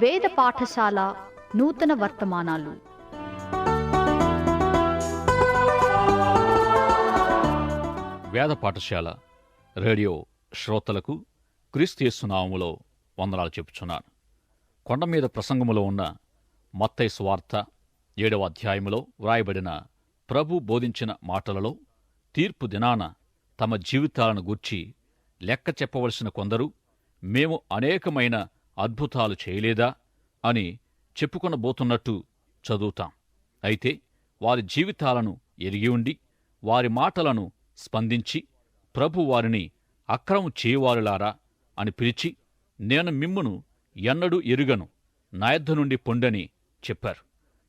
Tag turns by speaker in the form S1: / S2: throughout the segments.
S1: వేద పాఠశాల నూతన వర్తమానాలు.
S2: వేద పాఠశాల రేడియో శ్రోతలకు క్రీస్తునామములో వందనాలు చెప్పుచున్నాను. కొండ మీద ప్రసంగములో ఉన్న మత్తై స్వార్థ ఏడవ అధ్యాయములో వ్రాయబడిన ప్రభు బోధించిన మాటలలో తీర్పు దినాన తమ జీవితాలను గూర్చి లెక్క చెప్పవలసిన కొందరు మేము అనేకమైన అద్భుతాలు చేయలేదా అని చెప్పుకొనబోతున్నట్టు చదువుతాం. అయితే వారి జీవితాలను ఎరిగి ఉండి వారి మాటలను స్పందించి ప్రభు వారిని అక్రమం చేయవారులారా అని పిలిచి నేను మిమ్మును ఎన్నడూ ఎరుగను నాయద్ధ నుండి పొండని చెప్పారు.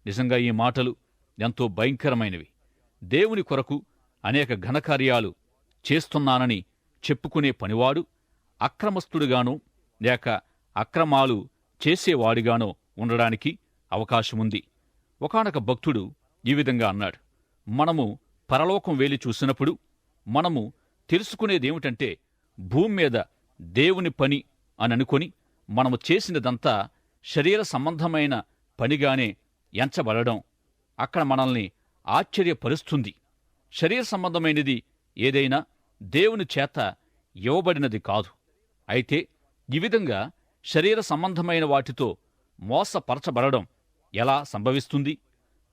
S2: నిజంగా ఈ మాటలు ఎంతో భయంకరమైనవి. దేవుని కొరకు అనేక ఘనకార్యాలు చేస్తున్నానని చెప్పుకునే పనివాడు అక్రమస్తుడుగాను లేక అక్రమాలు చేసేవాడిగానో ఉండడానికి అవకాశముంది. ఒకానొక భక్తుడు ఈ విధంగా అన్నాడు. మనము పరలోకం వేలి చూసినప్పుడు మనము తెలుసుకునేదేమిటంటే భూమి మీద దేవుని పని అని అనుకొని మనము చేసినదంతా శరీర సంబంధమైన పనిగానే ఎంచబడడం అక్కడ మనల్ని ఆశ్చర్యపరుస్తుంది. శరీర సంబంధమైనది ఏదైనా దేవుని చేత ఇవ్వబడినది కాదు. అయితే ఈ విధంగా శరీర సంబంధమైన వాటితో మోసపరచబడడం ఎలా సంభవిస్తుంది?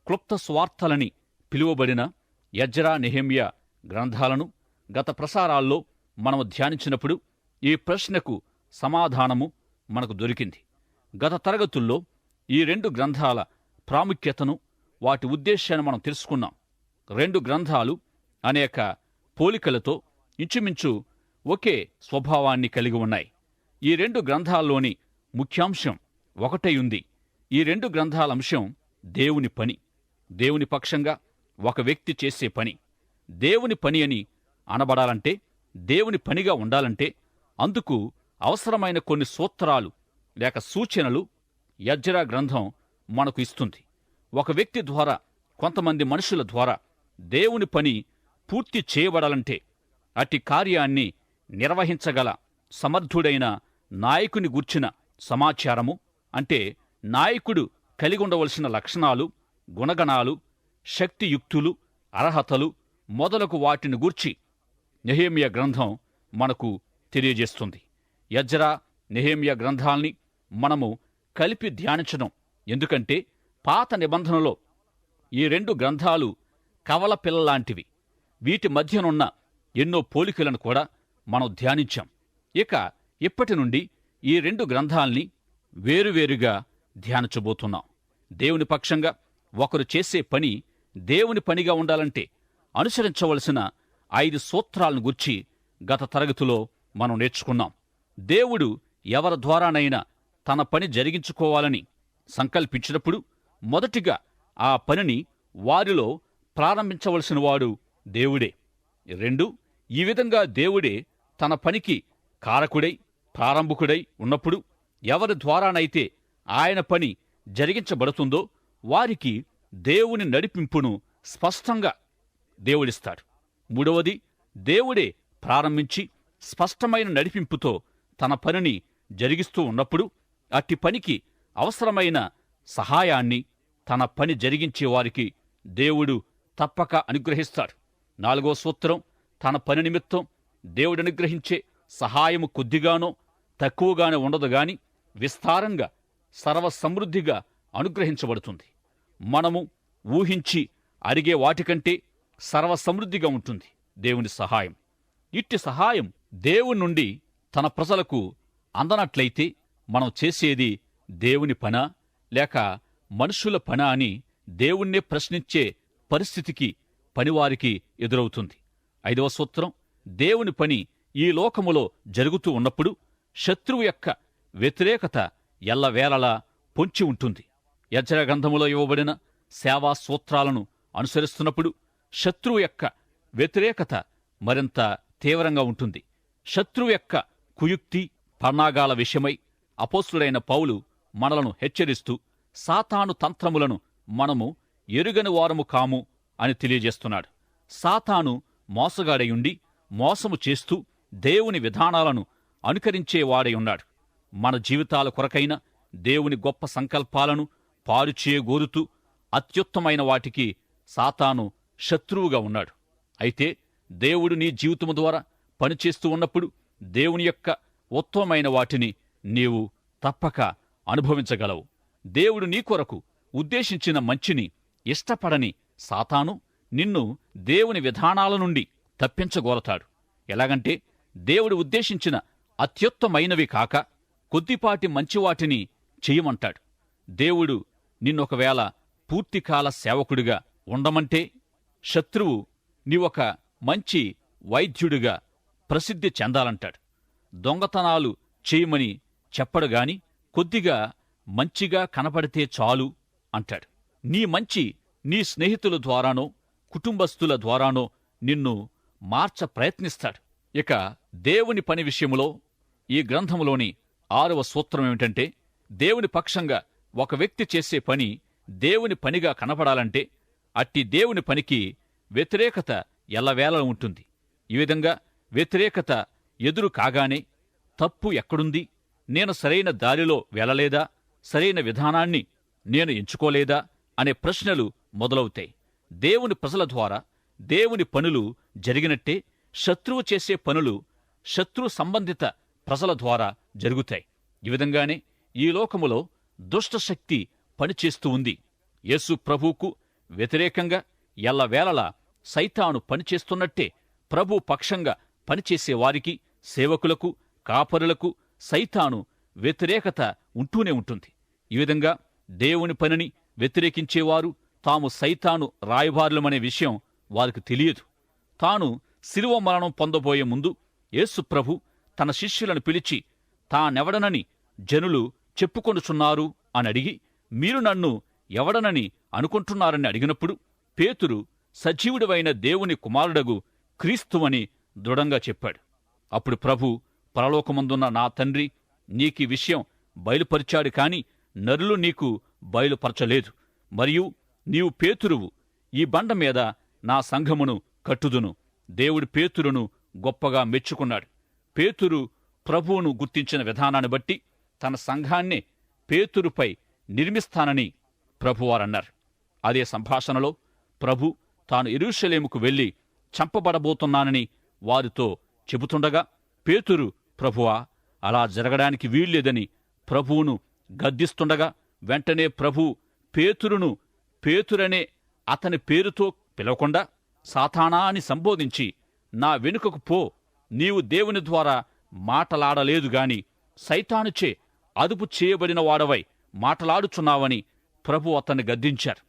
S2: క్లుప్త స్వార్థలని పిలువబడిన యజ్రా నెహెమ్యా గ్రంథాలను గత ప్రసారాల్లో మనము ధ్యానించినప్పుడు ఈ ప్రశ్నకు సమాధానము మనకు దొరికింది. గత తరగతుల్లో ఈ రెండు గ్రంథాల ప్రాముఖ్యతను వాటి ఉద్దేశాన్ని మనం తెలుసుకున్నాం. రెండు గ్రంథాలు అనేక పోలికలతో ఇంచుమించు ఒకే స్వభావాన్ని కలిగి ఉన్నాయి. ఈ రెండు గ్రంథాల్లోని ముఖ్యాంశం ఒకటై ఉంది. ఈ రెండు గ్రంథాల అంశం దేవుని పని. దేవుని పక్షంగా ఒక వ్యక్తి చేసే పని. దేవుని పని అని అనబడాలంటే దేవుని పనిగా ఉండాలంటే అందుకు అవసరమైన కొన్ని సూత్రాలు లేక సూచనలు యజ్రా గ్రంథం మనకు ఇస్తుంది. ఒక వ్యక్తి ద్వారా కొంతమంది మనుషుల ద్వారా దేవుని పని పూర్తి చేయబడాలంటే అట్టి కార్యాన్ని నిర్వహించగల సమర్థుడైన నాయకుని గూర్చిన సమాచారము అంటే నాయకుడు కలిగి ఉండవలసిన లక్షణాలు గుణగణాలు శక్తియుక్తులు అర్హతలు మొదలగు వాటిని గూర్చి నెహేమియా గ్రంథం మనకు తెలియజేస్తుంది. యజ్రా నెహేమియా గ్రంథాల్ని మనము కలిపి ధ్యానించడం. ఎందుకంటే పాత నిబంధనలో ఈ రెండు గ్రంథాలు కవల పిల్లలాంటివి. వీటి మధ్యనున్న ఎన్నో పోలికలను కూడా మనం ధ్యానించాం. ఇక ఇప్పటి నుండి ఈ రెండు గ్రంథాల్ని వేరువేరుగా ధ్యానించబోతున్నాం. దేవుని పక్షంగా ఒకరు చేసే పని దేవుని పనిగా ఉండాలంటే అనుసరించవలసిన ఐదు సూత్రాలను గుర్చి గత తరగతిలో మనం నేర్చుకున్నాం. దేవుడు ఎవరి ద్వారానైనా తన పని జరిగించుకోవాలని సంకల్పించినప్పుడు మొదటిగా ఆ పనిని వారిలో ప్రారంభించవలసిన వాడు దేవుడే. రెండు ఈ విధంగా దేవుడే తన పనికి కారకుడై ప్రారంభకుడై ఉన్నప్పుడు ఎవరి ద్వారానైతే ఆయన పని జరిగించబడుతుందో వారికి దేవుని నడిపింపును స్పష్టంగా దేవుడిస్తాడు. మూడవది దేవుడే ప్రారంభించి స్పష్టమైన నడిపింపుతో తన పనిని జరిగిస్తూ ఉన్నప్పుడు అట్టి పనికి అవసరమైన సహాయాన్ని తన పని జరిగించే వారికి దేవుడు తప్పక అనుగ్రహిస్తాడు. నాలుగో సూత్రం తన పని నిమిత్తం దేవుడు అనుగ్రహించే సహాయము కొద్దిగానో తక్కువగానే ఉండదు గాని విస్తారంగా సర్వసమృద్ధిగా అనుగ్రహించబడుతుంది. మనము ఊహించి అరిగే వాటికంటే సర్వసమృద్ధిగా ఉంటుంది దేవుని సహాయం. ఇట్టి సహాయం దేవుని నుండి తన ప్రజలకు అందనట్లయితే మనం చేసేది దేవుని పనా లేక మనుషుల పనా అని దేవుణ్ణే ప్రశ్నించే పరిస్థితికి పనివారికి ఎదురవుతుంది. ఐదవ సూత్రం దేవుని పని ఈ లోకములో జరుగుతూ ఉన్నప్పుడు శత్రువు యొక్క వ్యతిరేకత ఎల్లవేళలా పొంచి ఉంటుంది. యజ్ర గ్రంథములో ఇవ్వబడిన సేవా సూత్రాలను అనుసరిస్తున్నప్పుడు శత్రువు యొక్క వ్యతిరేకత మరింత తీవ్రంగా ఉంటుంది. శత్రువు యొక్క కుయుక్తి పర్ణాగాల విషయమై అపోస్తుడైన పౌలు మనలను హెచ్చరిస్తూ సాతాను తంత్రములను మనము ఎరుగని వారము కాము అని తెలియజేస్తున్నాడు. సాతాను మోసగాడయుండి మోసము చేస్తూ దేవుని విధానాలను అనుకరించేవాడై ఉన్నాడు. మన జీవితాల కొరకైన దేవుని గొప్ప సంకల్పాలను పారుచేయగోరుతూ అత్యుత్తమైన వాటికి సాతాను శత్రువుగా ఉన్నాడు. అయితే దేవుడు నీ జీవితము ద్వారా పనిచేస్తూ ఉన్నప్పుడు దేవుని యొక్క ఉత్తమమైన వాటిని నీవు తప్పక అనుభవించగలవు. దేవుడు నీ కొరకు ఉద్దేశించిన మంచిని ఇష్టపడని సాతాను నిన్ను దేవుని విధానాల నుండి తప్పించగోరతాడు. ఎలాగంటే దేవుడు ఉద్దేశించిన అత్యుత్తమైనవి కాక కొద్దిపాటి మంచివాటిని చెయ్యమంటాడు దేవుడు నిన్నొకవేళ పూర్తికాల సేవకుడిగా ఉండమంటే శత్రువు నీవొక మంచి వైద్యుడిగా ప్రసిద్ధి చెందాలంటాడు. దొంగతనాలు చేయమని చెప్పడుగాని కొద్దిగా మంచిగా కనపడితే చాలు అంటాడు. నీ మంచి నీ స్నేహితుల ద్వారానో కుటుంబస్తుల ద్వారానో నిన్ను మార్చ ప్రయత్నిస్తాడు. ఇక దేవుని పని విషయంలో ఈ గ్రంథములోని ఆరవ సూత్రం ఏమిటంటే దేవుని పక్షంగా ఒక వ్యక్తి చేసే పని దేవుని పనిగా కనపడాలంటే అట్టి దేవుని పనికి వ్యతిరేకత ఎల్లవేళ ఉంటుంది. ఈ విధంగా వ్యతిరేకత ఎదురు కాగానే తప్పు ఎక్కడుంది? నేను సరైన దారిలో వెళ్ళలేదా? సరైన విధానాన్ని నేను ఎంచుకోలేదా? అనే ప్రశ్నలు మొదలవుతాయి. దేవుని ప్రజల ద్వారా దేవుని పనులు జరిగినట్టే శత్రువు చేసే పనులు శత్రు సంబంధిత ప్రజల ద్వారా జరుగుతాయి. ఈ విధంగానే ఈ లోకములో దుష్టశక్తి పనిచేస్తూ ఉంది. యేసు ప్రభువుకు వ్యతిరేకంగా ఎల్లవేళలా సైతాను పనిచేస్తున్నట్టే ప్రభు పక్షంగా పనిచేసే వారికి సేవకులకు కాపరులకు సైతాను వ్యతిరేకత ఉంటూనే ఉంటుంది. ఈ విధంగా దేవుని పనిని వ్యతిరేకించేవారు తాము సైతాను రాయబారులమనే విషయం వారికి తెలియదు. తాను శిలువ మరణం పొందబోయే ముందు యేసు ప్రభు తన శిష్యులను పిలిచి తానెవడనని జనులు చెప్పుకొనుచున్నారు? అని అడిగి మీరు నన్ను ఎవడనని అనుకుంటున్నారని అడిగినప్పుడు పేతురు సజీవుడివైన దేవుని కుమారుడగు క్రీస్తువని దృఢంగా చెప్పాడు. అప్పుడు ప్రభు పరలోకమందున్న నా తండ్రి నీకీ విషయం బయలుపరిచాడు కాని నరులు నీకు బయలుపరచలేదు. మరియు నీవు పేతురువు ఈ బండ మీద నా సంఘమును కట్టుదును. దేవుడి పేతురును గొప్పగా మెచ్చుకున్నాడు. పేతురు ప్రభువును గుర్తించిన విధానాన్ని బట్టి తన సంఘాన్నే పేతురుపై నిర్మిస్తానని ప్రభువారన్నారు. అదే సంభాషణలో ప్రభు తాను ఇరుషలేముకు వెళ్ళి చంపబడబోతున్నానని వారితో చెబుతుండగా పేతురు ప్రభువా అలా జరగడానికి వీల్లేదని ప్రభువును గద్దిస్తుండగా వెంటనే ప్రభు పేతురును పేతురనే అతని పేరుతో పిలవకుండా సాతానా అని సంబోధించి నా వెనుకకు పో నీవు దేవుని ద్వారా మాటలాడలేదు గాని సైతానుచే అదుపు చేయబడిన వాడవై మాటలాడుచున్నావని ప్రభు అతన్ని గద్దించారు.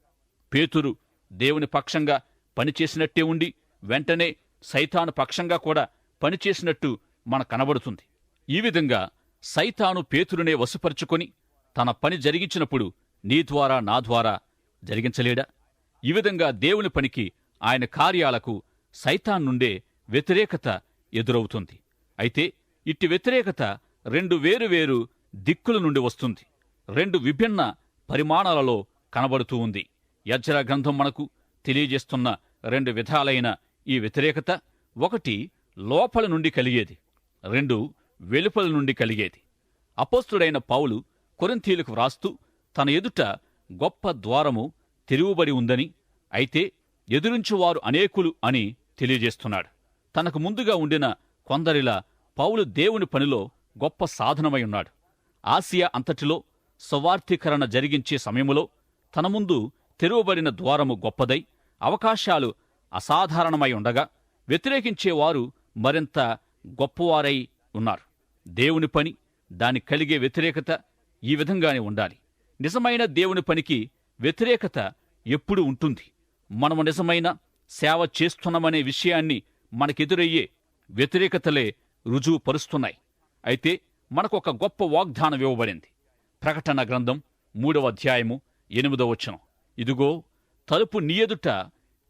S2: పేతురు దేవుని పక్షంగా పనిచేసినట్టే ఉండి వెంటనే సైతాను పక్షంగా కూడా పనిచేసినట్టు మన కనబడుతుంది. ఈ విధంగా సైతాను పేతురునే వశపరుచుకొని తన పని జరిగించినప్పుడు నీ ద్వారా నా ద్వారా జరిగించలేడా? ఈ విధంగా దేవుని పనికి ఆయన కార్యాలకు సైతాన్ నుండే వ్యతిరేకత ఎదురవుతుంది. అయితే ఇట్టి వ్యతిరేకత రెండు వేరువేరు దిక్కుల నుండి వస్తుంది. రెండు విభిన్న పరిమాణాలలో కనబడుతూ ఉంది. యజ్ర గ్రంథం మనకు తెలియజేస్తున్న రెండు విధాలైన ఈ వ్యతిరేకత ఒకటి లోపల నుండి కలిగేది రెండు వెలుపల నుండి కలిగేది. అపోస్తుడైన పౌలు కొరింథీలకు వ్రాస్తూ తన ఎదుట గొప్ప ద్వారము తెరువబడి ఉందని అయితే ఎదురించువారు అనేకులు అని తెలియజేస్తున్నాడు. తనకు ముందుగా ఉండిన కొందరిలా పౌలు దేవుని పనిలో గొప్ప సాధనమై ఉన్నాడు. ఆసియా అంతటిలో స్వార్థీకరణ జరిగించే సమయములో తన ముందు తెరువబడిన ద్వారము గొప్పదై అవకాశాలు అసాధారణమై ఉండగా వ్యతిరేకించేవారు మరింత గొప్పవారై ఉన్నారు. దేవుని పని దాని కలిగే వ్యతిరేకత ఈ విధంగానే ఉండాలి. నిజమైన దేవుని పనికి వ్యతిరేకత ఎప్పుడూ ఉంటుంది. మనము నిజమైన సేవ చేస్తున్నామనే విషయాన్ని మనకెదురయ్యే వ్యతిరేకతలే రుజువుపరుస్తున్నాయి. అయితే మనకు ఒక గొప్ప వాగ్దానం ఇవ్వబడింది ప్రకటన గ్రంథం మూడవ అధ్యాయము ఎనిమిదవ వచనం. ఇదిగో తలుపు నీ ఎదుట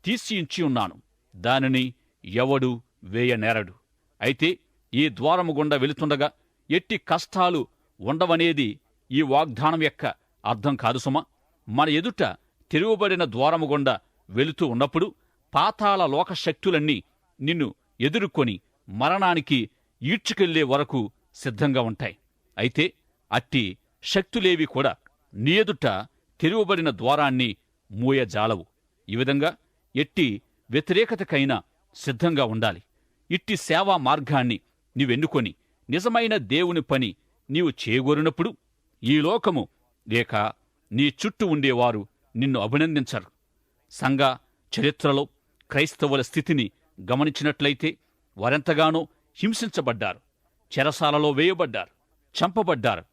S2: తీసియించి ఉన్నాను. దానిని ఎవడు వేయనేరడు? అయితే ఈ ద్వారము గుండా వెళుతుండగా ఎట్టి కష్టాలు ఉండవనేది ఈ వాగ్దానం యొక్క అర్థం కాదు సుమా. మన ఎదుట తెరువబడిన ద్వారము గుండా వెళుతూ ఉన్నప్పుడు పాతాళ లోక శక్తులన్నీ నిన్ను ఎదుర్కొని మరణానికి ఈడ్చుకెళ్ళే వరకు సిద్ధంగా ఉంటాయి. అయితే అట్టి శక్తులేవి కూడా నీ ఎదుట తెరువబడిన ద్వారాన్ని మూయజాలవు. ఈ విధంగా ఎట్టి వ్యతిరేకతకైనా సిద్ధంగా ఉండాలి. ఇట్టి సేవా మార్గాన్ని నీవెన్నుకొని నిజమైన దేవుని పని నీవు చేయగోరినప్పుడు ఈ లోకము లేక నీ చుట్టూ ఉండేవారు నిన్ను అభినందించరు. సంఘ చరిత్రలో క్రైస్తవుల స్థితిని గమనించినట్లయితే వారెంతగానో హింసించబడ్డారు చెరసాలలో వేయబడ్డారు చంపబడ్డారు.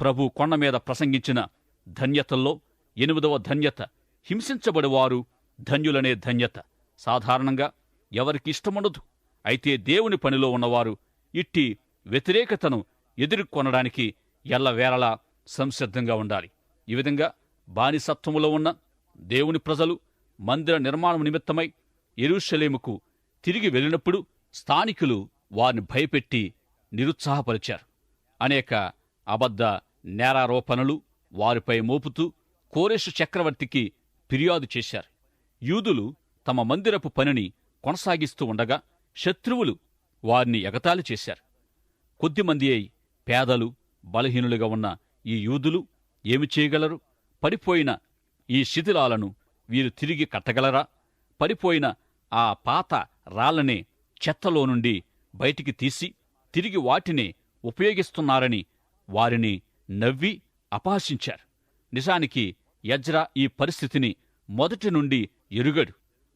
S2: ప్రభు కొండ మీద ప్రసంగించిన ధన్యతల్లో ఎనిమిదవ ధన్యత హింసించబడివారు ధన్యులనే ధన్యత. సాధారణంగా ఎవరికి ఇష్టముండదు. అయితే దేవుని పనిలో ఉన్నవారు ఇట్టి వ్యతిరేకతను ఎదుర్కొనడానికి ఎల్లవేళలా సంసిద్ధంగా ఉండాలి. ఈ విధంగా బానిసత్వములో ఉన్న దేవుని ప్రజలు మందిర నిర్మాణం నిమిత్తమై ఎరుషలేముకు తిరిగి వెళ్ళినప్పుడు స్థానికులు వారిని భయపెట్టి నిరుత్సాహపరిచారు. అనేక అబద్ధ నేరారోపణలు వారిపై మోపుతూ కోరేషు చక్రవర్తికి ఫిర్యాదు చేశారు. యూదులు తమ మందిరపు పనిని కొనసాగిస్తూ ఉండగా శత్రువులు వారిని ఎగతాళి చేశారు. కొద్దిమంది అయి పేదలు బలహీనులుగా ఉన్న ఈ యూదులు ఏమి చేయగలరు? పడిపోయిన ఈ శిథిలాలను వీరు తిరిగి కట్టగలరా? పడిపోయిన ఆ పాత రాళ్ళనే చెత్తలో నుండి బయటికి తీసి తిరిగి వాటినే ఉపయోగిస్తున్నారని వారిని నవ్వి అపహసించారు. నిజానికి యజ్రా ఈ పరిస్థితిని మొదటి నుండి ఎరుగడు.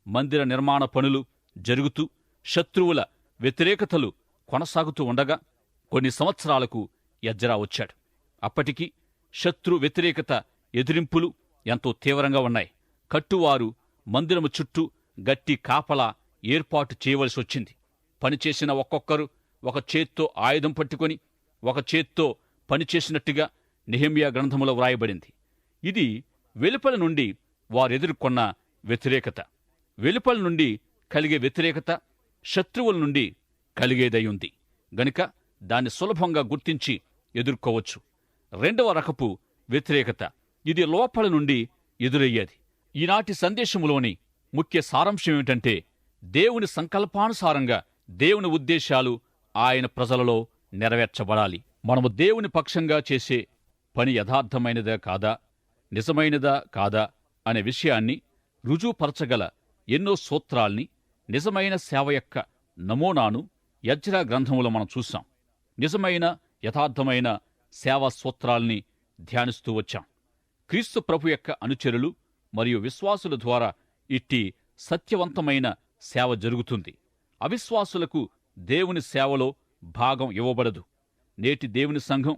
S2: మందిర నిర్మాణ పనులు జరుగుతూ శత్రువుల వ్యతిరేకతలు కొనసాగుతూ ఉండగా కొన్ని సంవత్సరాలకు యజ్రా వచ్చాడు. అప్పటికి శత్రు వ్యతిరేకత ఎదిరింపులు ఎంతో తీవ్రంగా ఉన్నాయి. కట్టువారు మందిరము చుట్టూ గట్టి కాపలా ఏర్పాటు చేయవలసి వచ్చింది. పనిచేసిన ఒక్కొక్కరు ఒక చేత్తో ఆయుధం పట్టుకొని ఒక చేత్తో పనిచేసినట్టుగా నెహెమియా గ్రంథములో వ్రాయబడింది. ఇది వెలుపల నుండి వారెదుర్కొన్న వ్యతిరేకత. వెలుపల నుండి కలిగే వ్యతిరేకత శత్రువుల నుండి కలిగేదయ్యుంది గనుక దాన్ని సులభంగా గుర్తించి ఎదుర్కోవచ్చు. రెండవ రకపు వ్యతిరేకత. ఇది లోపల నుండి ఎదురయ్యేది. ఈనాటి సందేశములోని ముఖ్య సారాంశం ఏమిటంటే దేవుని సంకల్పానుసారంగా దేవుని ఉద్దేశాలు ఆయన ప్రజలలో నెరవేర్చబడాలి. మనము దేవుని పక్షంగా చేసే పని యథార్థమైనదా కాదా? నిజమైనదా కాదా? అనే విషయాన్ని రుజువుపరచగల ఎన్నో సూత్రాల్ని నిజమైన సేవ యొక్క నమూనాను యజ్రా గ్రంథములో మనం చూశాం. నిజమైన యథార్థమైన సేవా సూత్రాల్ని ధ్యానిస్తూ వచ్చాం. క్రీస్తు ప్రభు యొక్క అనుచరులు మరియు విశ్వాసుల ద్వారా ఇట్టి సత్యవంతమైన సేవ జరుగుతుంది. అవిశ్వాసులకు దేవుని సేవలో భాగం ఇవ్వబడదు. నేటి దేవుని సంఘం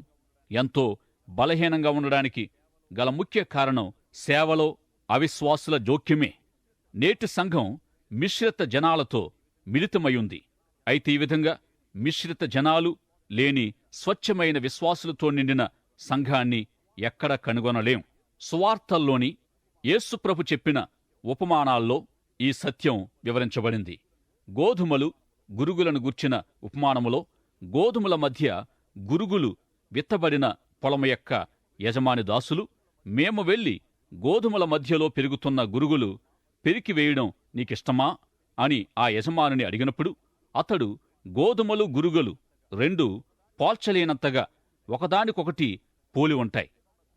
S2: ఎంతో బలహీనంగా ఉండడానికి గల ముఖ్య కారణం సేవలో అవిశ్వాసుల జోక్యమే. నేటి సంఘం మిశ్రిత జనాలతో మిళితమయుంది అయితే ఈ విధంగా మిశ్రిత జనాలు లేని స్వచ్ఛమైన విశ్వాసులతో నిండిన సంఘాన్ని ఎక్కడ కనుగొనలేం. సువార్తల్లోని యేసుప్రభు చెప్పిన ఉపమానాల్లో ఈ సత్యం వివరించబడింది. గోధుమలు గురుగులను గుర్చిన ఉపమానములో గోధుమల మధ్య గురుగులు విత్తబడిన పొలము యొక్క యజమాని దాసులు మేము వెళ్ళి గోధుమల మధ్యలో పెరుగుతున్న గురుగులు పెరికివేయడం నీకిష్టమా? అని ఆ యజమానుని అడిగినప్పుడు అతడు గోధుమలు గురుగులు రెండు పోల్చలేనంతగా ఒకదానికొకటి పోలి ఉంటాయి.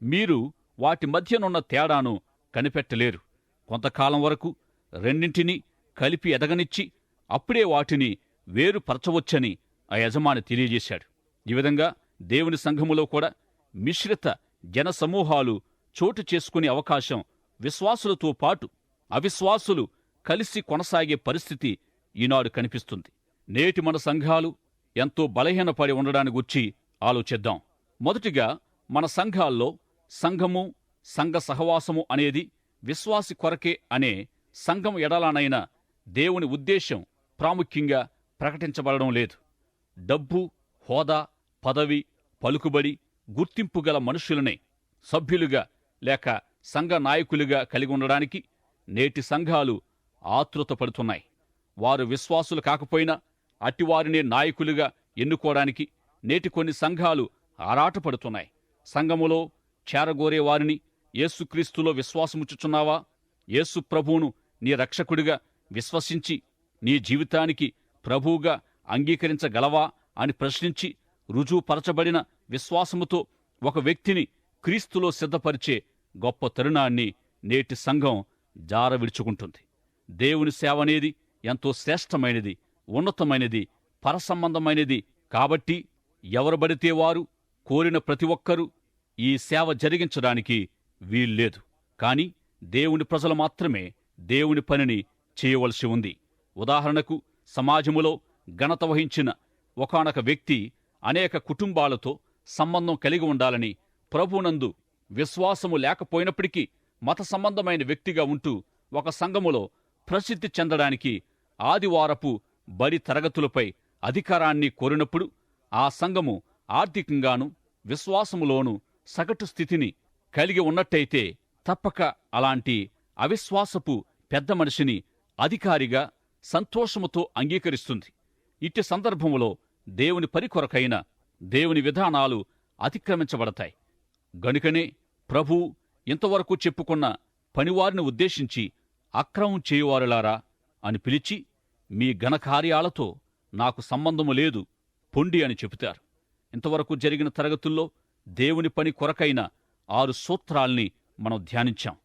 S2: మీరు వాటి మధ్యనున్న తేడాను కనిపెట్టలేరు. కొంతకాలం వరకు రెండింటినీ కలిపి ఎదగనిచ్చి అప్పుడే వాటిని వేరుపరచవచ్చని ఆ యజమాని తెలియజేశాడు. ఈ విధంగా దేవుని సంఘములో కూడా మిశ్రిత జనసమూహాలు చోటు చేసుకునే అవకాశం విశ్వాసులతో పాటు అవిశ్వాసులు కలిసి కొనసాగే పరిస్థితి ఈనాడు కనిపిస్తుంది. నేటి మన సంఘాలు ఎంతో బలహీనపడి ఉండడానికి గుర్చి ఆలోచిద్దాం. మొదటిగా మన సంఘాల్లో సంఘము సంఘ సహవాసము అనేది విశ్వాసి కొరకే అనే సంఘం ఎడలానైన దేవుని ఉద్దేశ్యం ప్రాముఖ్యంగా ప్రకటించబడడం లేదు. డబ్బు హోదా పదవి పలుకుబడి గుర్తింపు గల మనుషులనే సభ్యులుగా లేక సంఘ నాయకులుగా కలిగి ఉండడానికి నేటి సంఘాలు ఆతృత పడుతున్నాయి వారు విశ్వాసులు కాకపోయినా అట్టివారినే నాయకులుగా ఎన్నుకోవడానికి నేటి కొన్ని సంఘాలు ఆరాటపడుతున్నాయి. సంఘములో చేరగోరే వారిని యేసుక్రీస్తులో విశ్వాసముచ్చుచున్నావా? యేసు ప్రభువును నీ రక్షకుడిగా విశ్వసించి నీ జీవితానికి ప్రభువుగా అంగీకరించగలవా అని ప్రశ్నించి రుజువుపరచబడిన విశ్వాసముతో ఒక వ్యక్తిని క్రీస్తులో సిద్ధపరిచే గొప్ప తరుణాన్ని నేటి సంఘం జార విడుచుకుంటుంది దేవుని సేవ అనేది ఎంతో శ్రేష్టమైనది ఉన్నతమైనది పరసంబంధమైనది కాబట్టి ఎవరు పడితే వారు కోరిన ప్రతి ఒక్కరూ ఈ సేవ జరిగించడానికి వీల్లేదు. కాని దేవుని ప్రజలు మాత్రమే దేవుని పనిని చేయవలసి ఉంది. ఉదాహరణకు సమాజములో ఘనత వహించిన ఒకానొక వ్యక్తి అనేక కుటుంబాలతో సంబంధం కలిగి ఉండాలని ప్రభునందు విశ్వాసము లేకపోయినప్పటికీ మత సంబంధమైన వ్యక్తిగా ఉంటూ ఒక సంఘములో ప్రసిద్ధి చెందడానికి ఆదివారపు బడి తరగతులపై అధికారాన్ని కోరినప్పుడు ఆ సంఘము ఆర్థికంగాను విశ్వాసములోను సగటు స్థితిని కలిగి ఉన్నట్టయితే తప్పక అలాంటి అవిశ్వాసపు పెద్ద మనిషిని అధికారిగా సంతోషముతో అంగీకరిస్తుంది. ఇట్టి సందర్భములో దేవుని పని కొరకైన దేవుని విధానాలు అతిక్రమించబడతాయి. గనుకనే ప్రభు ఇంతవరకు చెప్పుకున్న పనివారిని ఉద్దేశించి అక్రమం చేయువారులారా అని పిలిచి మీ ఘనకార్యాలతో నాకు సంబంధము లేదు పొండి అని చెబుతారు. ఇంతవరకు జరిగిన తరగతుల్లో దేవుని పని కొరకైన ఆరు సూత్రాల్ని మనం ధ్యానించాం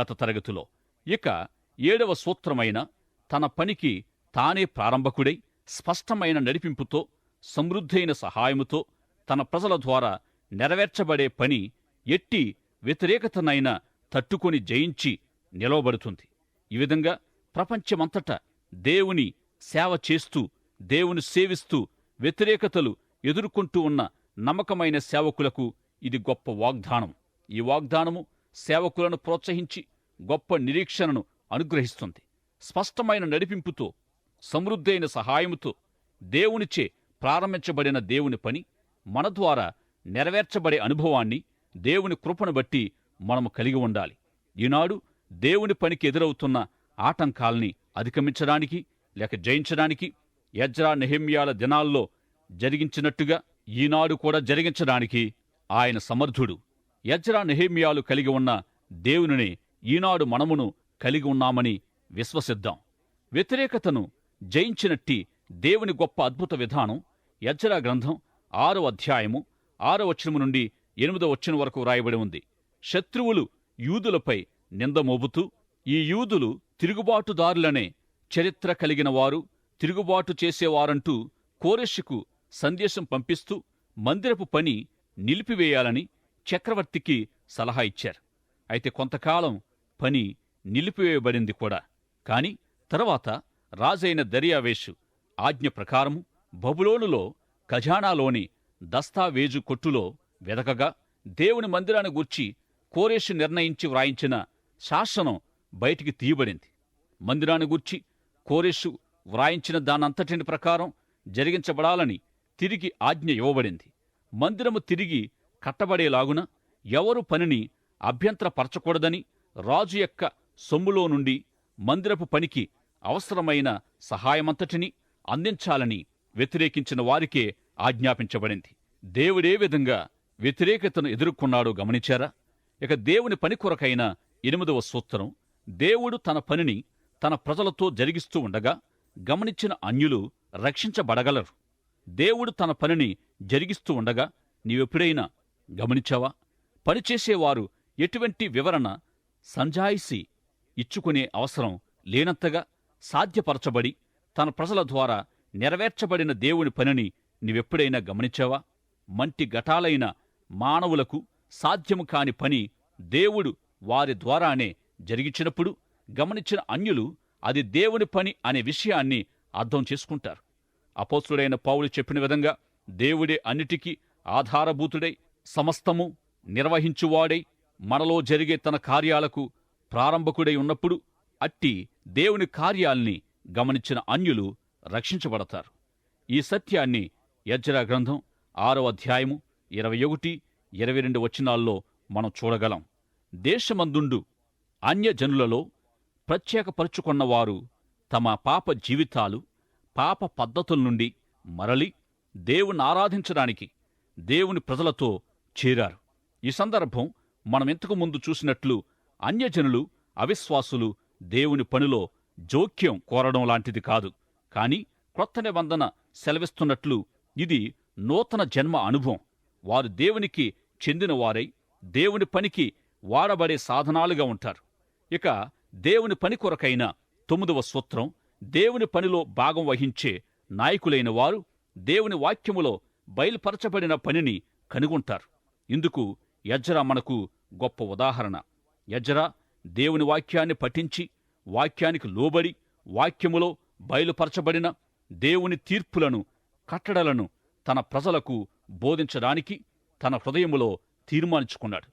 S2: గత తరగతిలో. ఇక ఏడవ సూత్రమైన తన పనికి తానే ప్రారంభకుడై స్పష్టమైన నడిపింపుతో సమృద్ధైన సహాయముతో తన ప్రజల ద్వారా నెరవేర్చబడే పని ఎట్టి వ్యతిరేకతనైనా తట్టుకొని జయించి నిలవబడుతుంది. ఈ విధంగా ప్రపంచమంతటా దేవుని సేవ చేస్తూ దేవుని సేవిస్తూ వ్యతిరేకతలు ఎదుర్కొంటూ ఉన్న నమ్మకమైన సేవకులకు ఇది గొప్ప వాగ్దానం. ఈ వాగ్దానము సేవకులను ప్రోత్సహించి గొప్ప నిరీక్షణను అనుగ్రహిస్తుంది. స్పష్టమైన నడిపింపుతో సమృద్ధైన సహాయముతో దేవునిచే ప్రారంభించబడిన దేవుని పని మన ద్వారా నెరవేర్చబడే అనుభవాన్ని దేవుని కృపను బట్టి మనము కలిగి ఉండాలి. ఈనాడు దేవుని పనికి ఎదురవుతున్న ఆటంకాల్ని అధిగమించడానికి లేక జయించడానికి యజ్రా నెహిమ్యాల దినాల్లో జరిగించినట్టుగా ఈనాడు కూడా జరిగించడానికి ఆయన సమర్థుడు. యజ్రా నెహిమ్యాలు కలిగి ఉన్న దేవునిని ఈనాడు మనమును కలిగి ఉన్నామని విశ్వసిద్దాం. వ్యతిరేకతను జయించినట్టి దేవుని గొప్ప అద్భుత విధానం యజ్రా గ్రంథం ఆరో అధ్యాయము ఆరో వచనము నుండి ఎనిమిదో వచనం వరకు వ్రాయబడి ఉంది. శత్రువులు యూదులపై నింద మోపుతూ ఈ యూదులు తిరుగుబాటుదారులనే చరిత్ర కలిగిన వారు తిరుగుబాటు చేసేవారంటూ కోరెష్కు సందేశం పంపిస్తూ మందిరపు పని నిలిపివేయాలని చక్రవర్తికి సలహా ఇచ్చారు. అయితే కొంతకాలం పని నిలిపివేయబడింది కూడా. కాని తర్వాత రాజైన దర్యావేషు ఆజ్ఞ ప్రకారము బబులోనులో ఖజానాలోని దస్తావేజు కొట్టులో వెదకగా దేవుని మందిరాన్ని గూర్చి కోరేషు నిర్ణయించి వ్రాయించిన శాసనం బయటికి తీయబడింది. మందిరాన్ని గూర్చి కోరేషు వ్రాయించిన దానంతటిని ప్రకారం జరిగించబడాలని తిరిగి ఆజ్ఞ ఇవ్వబడింది. మందిరము తిరిగి కట్టబడేలాగున ఎవరు పనిని అభ్యంతరపరచకూడదని రాజు యొక్క సొమ్ములో నుండి మందిరపు పనికి అవసరమైన సహాయమంతటిని అందించాలని వ్యతిరేకించిన వారికే ఆజ్ఞాపించబడింది. దేవుడే విధంగా వ్యతిరేకతను ఎదుర్కొన్నాడో గమనించారా? ఇక దేవుని పని కొరకైన ఎనిమిదవ సూత్రం దేవుడు తన పనిని తన ప్రజలతో జరిగిస్తూ ఉండగా గమనించిన అన్యులు రక్షించబడగలరు. దేవుడు తన పనిని జరిగిస్తూ ఉండగా నీవెప్పుడైనా గమనించావా? పనిచేసేవారు ఎటువంటి వివరణ సంజాయిసి ఇచ్చుకునే అవసరం లేనంతగా సాధ్యపరచబడి తన ప్రజల ద్వారా నెరవేర్చబడిన దేవుని పనిని నీవెప్పుడైనా గమనించావా? మంటి ఘటాలైన మానవులకు సాధ్యము కాని పని దేవుడు వారి ద్వారానే జరిగించినప్పుడు గమనించిన అన్యులు అది దేవుని పని అనే విషయాన్ని అర్థం చేసుకుంటారు. అపోస్తుడైన పౌలు చెప్పిన విధంగా దేవుడే అన్నిటికీ ఆధారభూతుడై సమస్తము నిర్వహించువాడై మనలో జరిగే తన కార్యాలకు ప్రారంభకుడై ఉన్నప్పుడు అట్టి దేవుని కార్యాల్ని గమనించిన అన్యులు రక్షించబడతారు. ఈ సత్యాన్ని యజ్రా గ్రంథం ఆరో అధ్యాయము ఇరవై ఒకటి ఇరవై రెండు వచనాల్లో మనం చూడగలం. దేశమందుండు అన్యజనులలో ప్రత్యేకపరుచుకున్నవారు తమ పాప జీవితాలు పాప పద్ధతుల నుండి మరలి దేవుని ఆరాధించడానికి దేవుని ప్రజలతో చేరారు. ఈ సందర్భం మనం ఇంతకు ముందు చూసినట్లు అన్యజనులు అవిశ్వాసులు దేవుని పనిలో జోక్యం కోరడం లాంటిది కాదు. కాని క్రొత్త నిబంధన సెలవిస్తున్నట్లు ఇది నూతన జన్మ అనుభవం. వారు దేవునికి చెందినవారై దేవుని పనికి వాడబడే సాధనాలుగా ఉంటారు. ఇక దేవుని పని కొరకైన తొమ్మిదవ సూత్రం దేవుని పనిలో భాగం వహించే నాయకులైన వారు దేవుని వాక్యములో బయలుపరచబడిన పనిని కనుగొంటారు. ఇందుకు యజ్రా మనకు గొప్ప ఉదాహరణ. యజ్రా దేవుని వాక్యాన్ని పఠించి వాక్యానికి లోబడి వాక్యములో బయలుపరచబడిన దేవుని తీర్పులను కట్టడలను తన ప్రజలకు బోధించడానికి తన హృదయములో తీర్మానించుకున్నాడు.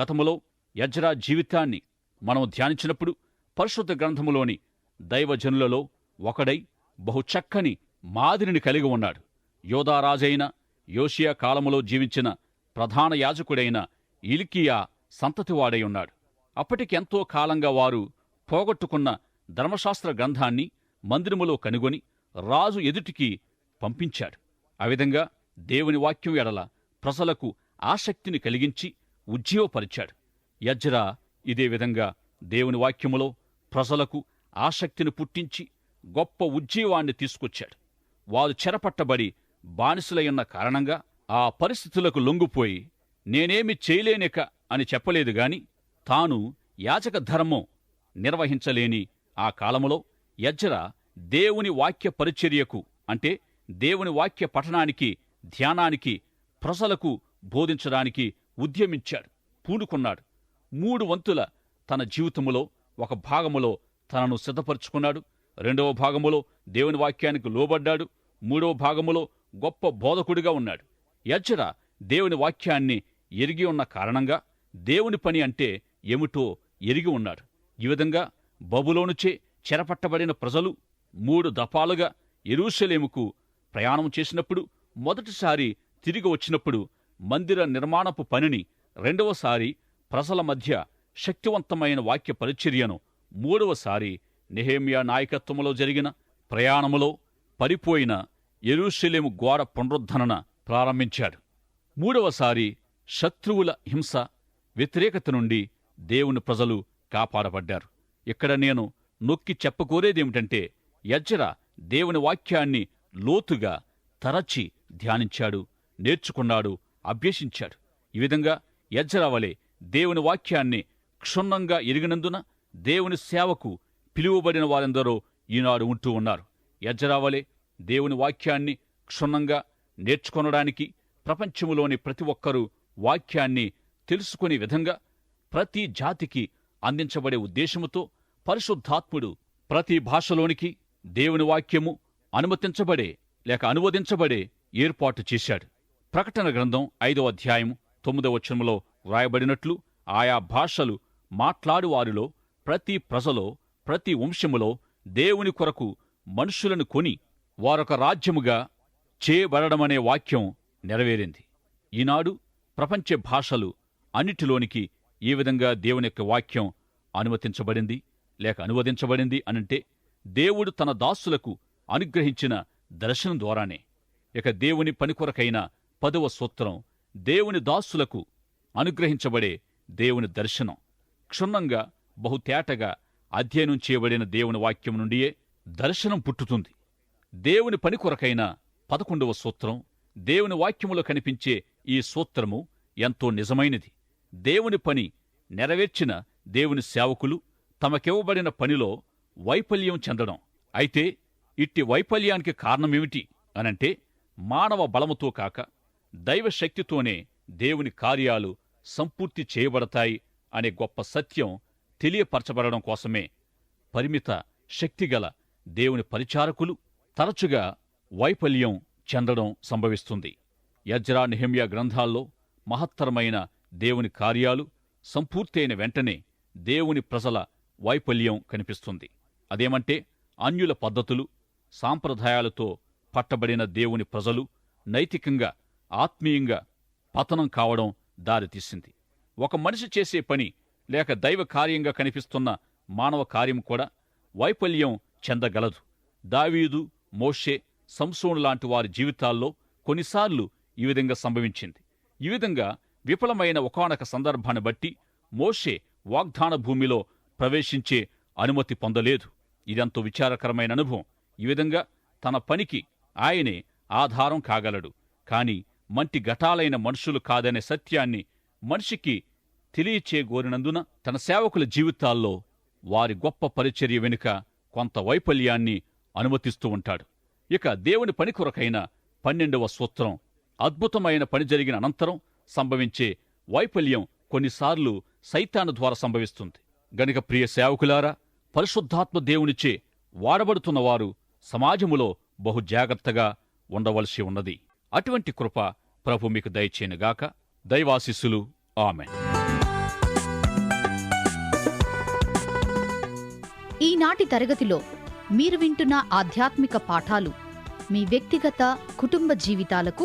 S2: గతములో యజ్రా జీవితాన్ని మనం ధ్యానించినప్పుడు పరిశుద్ధ గ్రంథములోని దైవజనులలో ఒకడై బహుచక్కని మాదిరిని కలిగి ఉన్నాడు. యోధారాజైన యోషియా కాలములో జీవించిన ప్రధాన యాజకుడైన ఇలికియా సంతతివాడై ఉన్నాడు. అప్పటికెంతో కాలంగా వారు పోగొట్టుకున్న ధర్మశాస్త్ర గ్రంథాన్ని మందిరములో కనుగొని రాజు ఎదుటికి పంపించాడు. ఆ విధంగా దేవుని వాక్యం ఎడల ప్రజలకు ఆసక్తిని కలిగించి ఉజ్జీవపరిచాడు. యజ్రా ఇదే విధంగా దేవుని వాక్యములో ప్రజలకు ఆసక్తిని పుట్టించి గొప్ప ఉజ్జీవాన్ని తీసుకొచ్చాడు. వారు చెరపట్టబడి బానిసలయ్యున్న కారణంగా ఆ పరిస్థితులకు లొంగిపోయి నేనేమి చేయలేనిక అని చెప్పలేదు గాని తాను యాచక ధర్మం నిర్వహించలేని ఆ కాలములో యజ్ర దేవుని వాక్య పరిచర్యకు అంటే దేవుని వాక్య పఠనానికి ధ్యానానికి ప్రజలకు బోధించడానికి ఉద్యమించాడు పూనుకున్నాడు. మూడు వంతుల తన జీవితములో ఒక భాగములో తనను సిద్ధపరుచుకున్నాడు. రెండవ భాగములో దేవుని వాక్యానికి లోబడ్డాడు. మూడవ భాగములో గొప్ప బోధకుడిగా ఉన్నాడు. యజ్ర దేవుని వాక్యాన్ని ఎరిగి ఉన్న కారణంగా దేవుని పని అంటే ఏమిటో ఎరిగి ఉన్నాడు. ఈ విధంగా బబులోనుచే చెరపట్టబడిన ప్రజలు మూడు దఫాలుగా ఎరూషలేముకు ప్రయాణం చేసినప్పుడు మొదటిసారి తిరిగి వచ్చినప్పుడు మందిర నిర్మాణపు పనిని రెండవసారి ప్రజల మధ్య శక్తివంతమైన వాక్య పరిచర్యను మూడవసారి నెహేమియా నాయకత్వంలో జరిగిన ప్రయాణములో పడిపోయిన ఎరూషలేము గోడ పునరుద్ధరణ ప్రారంభించాడు. మూడవసారి శత్రువుల హింస వ్యతిరేకత నుండి దేవుని ప్రజలు కాపాడబడ్డారు. ఇక్కడ నేను నొక్కి చెప్పుకోరేదేమిటంటే యజ్ర దేవుని వాక్యాన్ని లోతుగా తరచి ధ్యానించాడు నేర్చుకున్నాడు అభ్యసించాడు. ఈ విధంగా యజ్రవలే దేవుని వాక్యాన్ని క్షుణ్ణంగా ఎరిగినందున దేవుని సేవకు పిలువబడిన వారెందరో ఈనాడు ఉంటూ ఉన్నారు. యజ్రావలే దేవుని వాక్యాన్ని క్షుణ్ణంగా నేర్చుకొనడానికి ప్రపంచములోని ప్రతి ఒక్కరూ వాక్యాన్ని తెలుసుకునే విధంగా ప్రతి జాతికి అందించబడే ఉద్దేశముతో పరిశుద్ధాత్ముడు ప్రతి భాషలోనికి దేవుని వాక్యము అనుమతించబడే లేక అనువదించబడే ఏర్పాటు చేశాడు. ప్రకటన గ్రంథం ఐదవ అధ్యాయం తొమ్మిదవ వచనములో వ్రాయబడినట్లు ఆయా భాషలు మాట్లాడువారిలో ప్రతి ప్రజలో ప్రతి వంశములో దేవుని కొరకు మనుషులను కొని వారొక రాజ్యముగా చేయబడమనే వాక్యం నెరవేరింది. ఈనాడు ప్రపంచ భాషలు అన్నిటిలోనికి ఈ విధంగా దేవుని యొక్క వాక్యం అనుమతించబడింది లేక అనువదించబడింది అనంటే దేవుడు తన దాసులకు అనుగ్రహించిన దర్శనం ద్వారానే. ఇక దేవుని పనికొరకైన పదవ సూత్రం దేవుని దాసులకు అనుగ్రహించబడే దేవుని దర్శనం. క్షుణ్ణంగా బహుతేటగా అధ్యయనం చేయబడిన దేవుని వాక్యం నుండియే దర్శనం పుట్టుతుంది. దేవుని పని కొరకైన పదకొండవ సూత్రం దేవుని వాక్యములో కనిపించే ఈ సూత్రము ఎంతో నిజమైనది. దేవుని పని నెరవేర్చిన దేవుని సేవకులు తమకివ్వబడిన పనిలో వైఫల్యం చెందడం. అయితే ఇట్టి వైఫల్యానికి కారణమేమిటి అనంటే మానవ బలముతో కాక దైవశక్తితోనే దేవుని కార్యాలు సంపూర్తి చేయబడతాయి అనే గొప్ప సత్యం తెలియపరచబడడం కోసమే పరిమిత శక్తిగల దేవుని పరిచారకులు తరచుగా వైఫల్యం చెందడం సంభవిస్తుంది. యజ్రా నిహమ్య గ్రంథాల్లో మహత్తరమైన దేవుని కార్యాలు సంపూర్తయిన వెంటనే దేవుని ప్రజల వైఫల్యం కనిపిస్తుంది. అదేమంటే అన్యుల పద్ధతులు సాంప్రదాయాలతో పట్టబడిన దేవుని ప్రజలు నైతికంగా ఆత్మీయంగా పతనం కావడం దారితీసింది. ఒక మనిషి చేసే పని లేక దైవ కార్యంగా కనిపిస్తున్న మానవ కార్యం కూడా వైఫల్యం చెందగలదు. దావీదు మోషే సంసోను లాంటి వారి జీవితాల్లో కొన్నిసార్లు ఈ విధంగా సంభవించింది. ఈ విధంగా విఫలమైన ఒకనొక సందర్భాన్ని బట్టి మోషే వాగ్దాన భూమిలో ప్రవేశించే అనుమతి పొందలేదు. ఇదంతో విచారకరమైన అనుభవం. ఈ విధంగా తన పనికి ఆయనే ఆధారం కాగలడు. కాని మంటి ఘటాలైన మనుషులు కాదనే సత్యాన్ని మనిషికి తెలియచేగోరినందున తన సేవకుల జీవితాల్లో వారి గొప్ప పరిచర్య వెనుక కొంత వైఫల్యాన్ని అనుమతిస్తూ ఉంటాడు. ఇక దేవుని పని కొరకైన పన్నెండవ సూత్రం అద్భుతమైన పని జరిగిన అనంతరం సంభవించే వైఫల్యం కొన్నిసార్లు సైతాను ద్వారా సంభవిస్తుంది. గనుక ప్రియ సేవకులారా పరిశుద్ధాత్మ దేవునిచే వాడబడుతున్నవారు సమాజములో బహు జాగ్రత్తగా ఉండవలసి ఉన్నది. అటువంటి కృప ప్రభు మీకు దయచేనుగాక దైవాశిస్సులు. ఆమె
S1: ఈనాటి తరగతిలో మీరు వింటున్న ఆధ్యాత్మిక పాఠాలు మీ వ్యక్తిగత కుటుంబ జీవితాలకు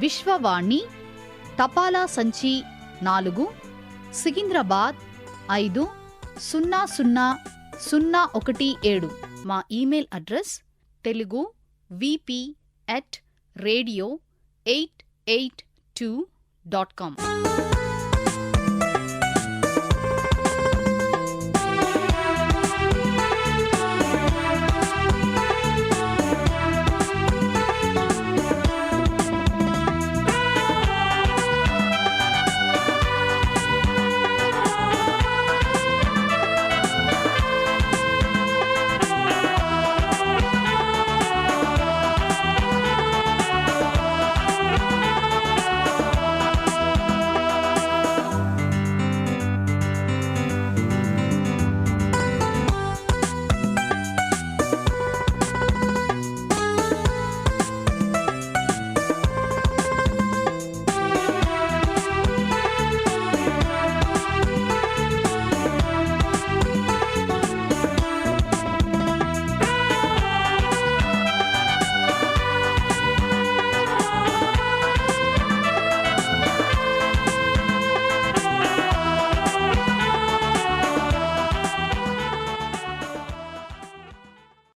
S1: విశ్వవాణి తపాలా సంచి నాలుగు సికింద్రాబాద్ ఐదు సున్నా సున్నా సున్నా ఒకటి ఏడు. మా email address Telugu VP at radio eight eight two dot com.